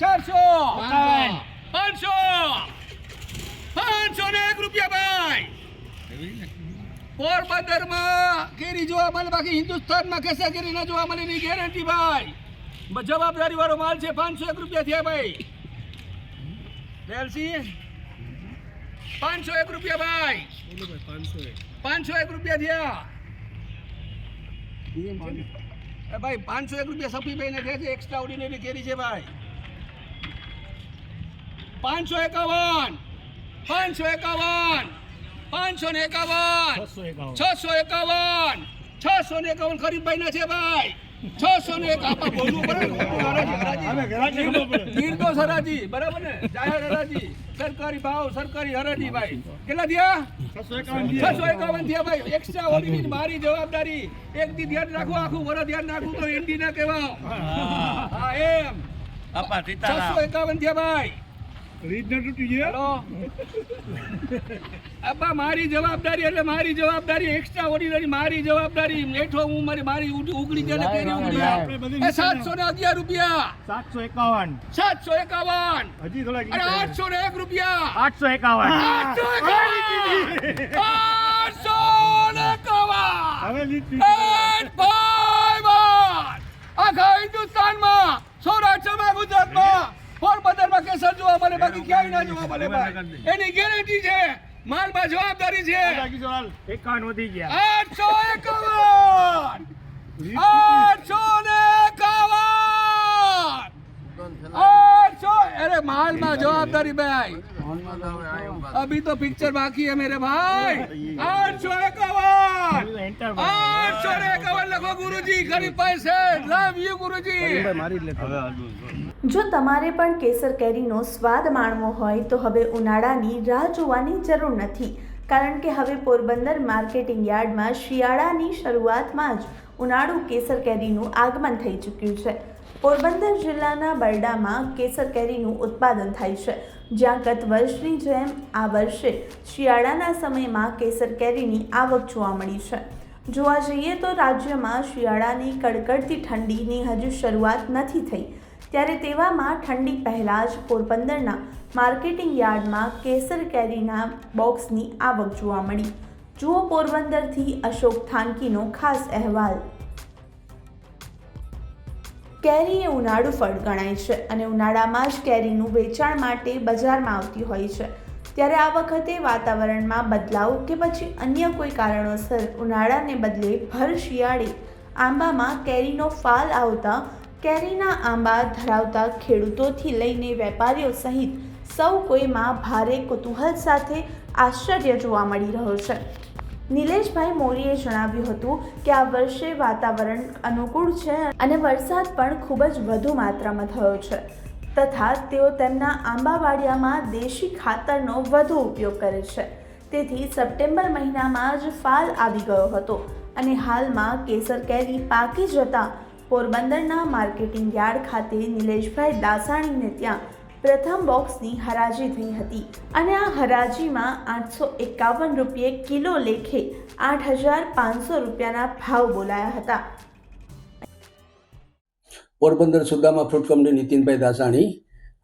ચારસો. પાંચસો. પાંચસો. ને એક રૂપિયા ભાઈ. પોરબંદરમાં કેરી જોવા મળે બાકી હિન્દુસ્તાનમાં કશા કેરી ના જોવા મળે ની ગેરંટી ભાઈ. જવાબદારી વાળો માલ છે પાંચસો એક રૂપિયા થયા ભાઈ. પાંચસો એક રૂપિયા ભાઈ. પાંચસો એક. રૂપિયા થયા. એ ભાઈ પાંચસો એક રૂપિયા સફીભાઈ ને થયા છે એક્સ્ટ્રા ઓર્ડિનરી કેરી છે ભાઈ. પાંચસો એકાવન પાંચસો એકાવન પાંચસો ને એકાવન છસો એકાવન. છસો ને એકાવન ખરીદભાઈ ના છે ભાઈ. છસો ને એક આપા બોલવું પડે. નિર્દોષ હરાજી બરાબર ને? જાહેર હરાજી. સરકારી ભાવ સરકારી હરાજી ભાઈ. કેટલા થયા? છસો એકાવન થયા. ભાઈ. એક્સ્ટ્રા ઓર્ડિનરી મારી જવાબદારી. એક દી ધ્યાન રાખો આખું વર ધ્યાન રાખવું તો એમડી ના કહેવા હા. એમ. આપા છસો એકાવન થયા ભાઈ. અબ્બા મારી જવાબદારી એટલે મારી જવાબદારી એક્સ્ટ્રા ઓર્ડિનરી મારી જવાબદારી. હેઠો હું મારી મારી ઉગડી જાય કેરી ઉગડી. એ સાતસો ને અગિયાર રૂપિયા. સાતસો એકાવન સાતસો એકાવન હજી થોડા અને આઠસો ને એક રૂપિયા. આઠસો એકાવન આઠસો એકાવન. આઠસો ને એકાવન હવે લીધી Eight five one. આખા હિન્દુસ્તાનમાં સૌરાષ્ટ્રમાં ગુજરાતમાં કાયદેસર જવાબ મળે બાકી ક્યાંય ના જવાબ મળે ભાઈ. એની ગેરંટી છે. માલમાં જવાબદારી છે. એકાવન વધી ગયા. આઠસો એકાવન. આઠસો ને એકાવન. આઠસો. અરે માલમાં જવાબદારી ભાઈ. અભી તો પિક્ચર બાકી હે મેરે ભાઈ. આઠસો એકાવન. જો તમારે પણ કેસર કેરીનો સ્વાદ માણવો હોય તો હવે ઉનાળાની રાહ જોવાની જરૂર નથી. કારણ કે હવે પોરબંદર માર્કેટિંગ યાર્ડમાં શિયાળાની શરૂઆતમાં જ ઉનાળુ કેસર કેરીનું આગમન થઈ ચૂક્યું છે. પોરબંદર જિલ્લાના બરડામાં કેસર કેરીનું ઉત્પાદન થાય છે. જ્યાં ગત વર્ષની જેમ આ વર્ષે શિયાળાના સમયમાં કેસર કેરીની આવક જોવા મળી છે. જોવા જઈએ તો રાજ્યમાં શિયાળાની કડકડતી ઠંડીની હજુ શરૂઆત નથી થઈ. ત્યારે તેવામાં ઠંડી પહેલાં જ પોરબંદરના માર્કેટિંગ યાર્ડમાં કેસર કેરીના બોક્સની આવક જોવા મળી. જુઓ પોરબંદરથી અશોક થાનકીનો ખાસ અહેવાલ. કેરી એ ઉનાળુ ફળ ગણાય છે અને ઉનાળામાં જ કેરીનું વેચાણ માટે બજારમાં આવતી હોય છે. ત્યારે આ વખતે વાતાવરણમાં બદલાવ કે પછી અન્ય કોઈ કારણોસર ઉનાળાને બદલે ભર શિયાળે આંબામાં કેરીનો ફાલ આવતા કેરીના આંબા ધરાવતા ખેડૂતોથી લઈને વેપારીઓ સહિત સૌ કોઈમાં ભારે કુતૂહલ સાથે આશ્ચર્ય જોવા મળી રહ્યો છે. નિલેશભાઈ મોરીએ જણાવ્યું હતું કે આ વર્ષે વાતાવરણ અનુકૂળ છે અને વરસાદ પણ ખૂબ જ વધુ માત્રામાં થયો છે. તથા તેઓ તેમના આંબાવાડિયામાં દેશી ખાતરનો વધુ ઉપયોગ કરે છે. તેથી સપ્ટેમ્બર મહિનામાં જ ફાલ આવી ગયો હતો અને હાલમાં કેસર કેરી પાકી જતા પોરબંદરના માર્કેટિંગ યાર્ડ ખાતે નિલેશભાઈ દાસાણીને ત્યાં પ્રથમ બોક્સની હરાજી થઈ હતી અને આ હરાજીમાં આઠસો એકાવન રૂપિયે કિલો લેખે આઠ હજાર પાંચસો રૂપિયાના ભાવ બોલાયા હતા. Porbandar Sudama fruit company Nitinbhai Dasani.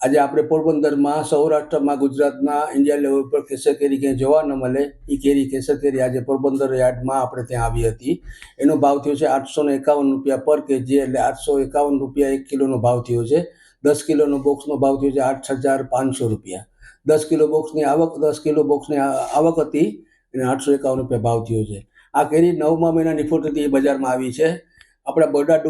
આજે આપણે પોરબંદરમાં સૌરાષ્ટ્રમાં ગુજરાતના ઇન્ડિયા લેવલ પર કેસર કેરી ક્યાંય જોવા ન મળે એ કેરી, કેસર કેરી આજે પોરબંદર યાર્ડમાં આપણે ત્યાં આવી હતી. એનો ભાવ થયો છે આઠસો એકાવન રૂપિયા પર કેજી, એટલે આઠસો એકાવન રૂપિયા એક કિલોનો ભાવ થયો છે. દસ કિલોનો બોક્સનો ભાવ થયો છે આઠ હજાર પાંચસો રૂપિયા. દસ કિલો બોક્સની આવક, દસ કિલો બોક્સની આવક હતી અને આઠસો એકાવન રૂપિયા ભાવ થયો છે. આ કેરી નવમા મહિનાની હતી, એ બજારમાં આવી છે. આપણા બરડા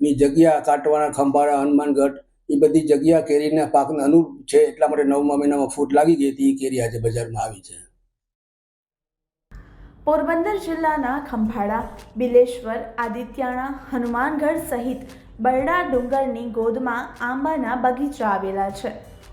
ડુંગરની જગ્યા, કાટવાના ખંભાળા હનુમાનગઢ એ બધી જગ્યા કેરીના પાકને અનુરૂપ છે, એટલા માટે નવમા મહિનામાં ફૂટ લાગી ગઈ હતી એ કેરી આજે બજારમાં આવી છે. પોરબંદર જિલ્લાના ખંભાળા, બિલેશ્વર, આદિત્યાણા હનુમાનગઢ સહિત બરડા ડુંગરની ગોદમાં આંબાના બગીચા આવેલા છે.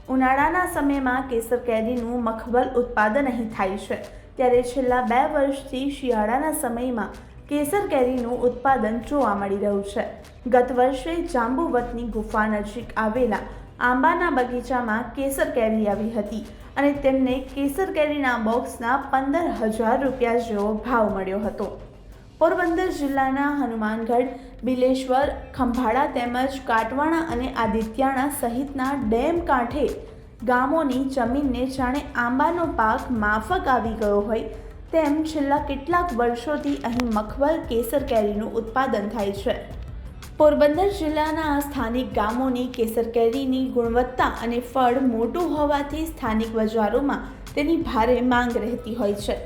ઉનાળાના સમયમાં કેસર કેરીનું મખબલ ઉત્પાદન અહીં થાય છે. ત્યારે છેલ્લા બે વર્ષથી શિયાળાના સમયમાં કેસર કેરીનું ઉત્પાદન જોવા મળી રહ્યું છે. ગત વર્ષે જાંબુવતની ગુફા નજીક આવેલા આંબાના બગીચામાં કેસર કેરી આવી હતી અને તેમને કેસર કેરીના બોક્સના પંદર હજાર રૂપિયા જેવો ભાવ મળ્યો હતો. પોરબંદર જિલ્લાના હનુમાનગઢ, બિલેશ્વર, ખંભાળા તેમજ કાટવાણા અને આદિત્યાણા સહિતના ડેમ કાંઠે ગામોની જમીનને જાણે આંબાનો પાક માફક આવી ગયો હોય તેમ છેલ્લા કેટલાક વર્ષોથી અહીં મખમલ કેસર કેરીનું ઉત્પાદન થાય છે. પોરબંદર જિલ્લાના સ્થાનિક ગામોની કેસર કેરીની ગુણવત્તા અને ફળ મોટું હોવાથી સ્થાનિક બજારોમાં તેની ભારે માંગ રહેતી હોય છે.